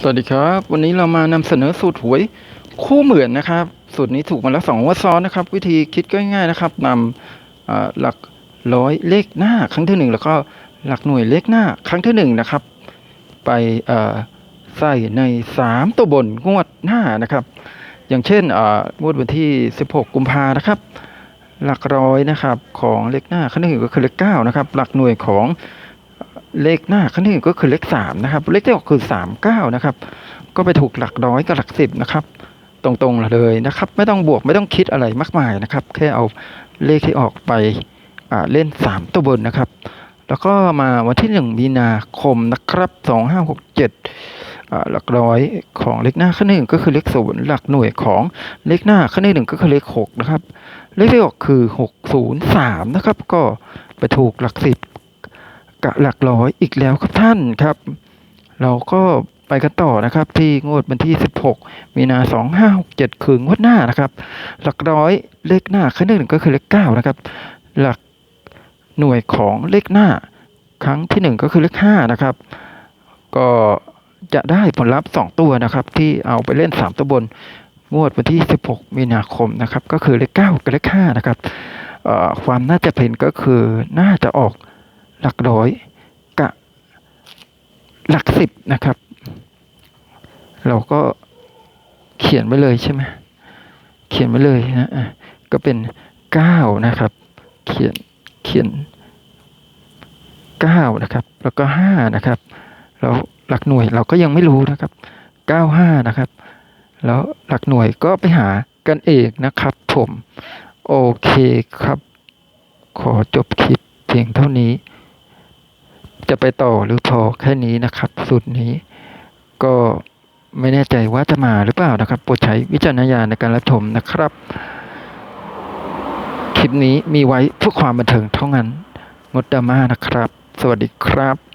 สวัสดีครับ วันนี้เรามานำเสนอสูตรหวยคู่เหมือนนะครับ สูตรนี้ถูกมาแล้วสองงวดซ้อนนะครับ วิธีคิดก็ง่ายๆนะครับนำหลักร้อยเลขหน้าครั้งที่หนึ่งแล้วก็หลักหน่วยเลขหน้าครั้งที่หนึ่งนะครับ ไปใส่ในสามตัวบนงวดหน้านะครับ อย่างเช่นงวดวันที่16กุมภานะครับ หลักร้อยนะครับของเลขหน้าครั้งที่หนึ่งก็คือเลขเก้านะครับ หลักหน่วยของ เลขหน้าครั้งที่หนึ่งก็คือเลขสามนะครับ เลขที่ออกคือสามเก้านะครับ ก็ไปถูกหลักร้อยกับหลักสิบนะครับ ตรงๆเลยนะครับ ไม่ต้องบวกไม่ต้องคิดอะไรมากมายนะครับ แค่เอาเลขที่ออกไปเล่นสามตัวบนนะครับ แล้วก็มาวันที่หนึ่งมีนาคมนะครับสองห้าหกเจ็ดหลักร้อยของเลขหน้าขั้นที่หนึ่งก็คือเลขศูนย์หลักหน่วยของเลขหน้าขั้นที่หนึ่งก็คือเลขหกนะครับ เลขที่ออกคือหกศูนย์สามนะครับ ก็ไปถูกหลักสิบ กะหลักร้อยอีกแล้วครับท่านครับ เราก็ไปกันต่อนะครับ ที่งวดวันที่ 16 มีนา2567 คืองวดหน้านะครับ หลักร้อยเลขหน้าครั้งที่หนึ่งก็คือเลข9นะครับ หลักหน่วยของเลขหน้า ครั้งที่หนึ่งก็คือเลข5นะครับ ก็จะได้ผลลัพธ์ 2 ตัวนะครับ ที่เอาไปเล่น 3 ตัวบนงวดวันที่ 16 มีนาคมนะครับ ก็คือเลข9กับเลข5นะครับความน่าจะเป็นก็คือน่าจะออก หลักร้อยกับหลักสิบนะครับ เราก็เขียนไว้เลยใช่ไหมเขียนไว้เลยนะอะก็เป็นเก้านะครับ เขียนเขียนเก้านะครับ แล้วก็ห้านะครับแล้วหลักหน่วยเราก็ยังไม่รู้นะครับเก้าห้านะครับ แล้วหลักหน่วยก็ไปหากันเองนะครับ ผม โอเคครับ ขอจบคลิปเพียงเท่านี้ จะไปต่อหรือพอแค่นี้นะครับ สูตรนี้ก็ไม่แน่ใจว่าจะมาหรือเปล่านะครับโปรดใช้วิจารณญาณในการรับชมนะครับ คลิปนี้มีไว้เพื่อความบันเทิงเท่านั้นงดดราม่านะครับ สวัสดีครับ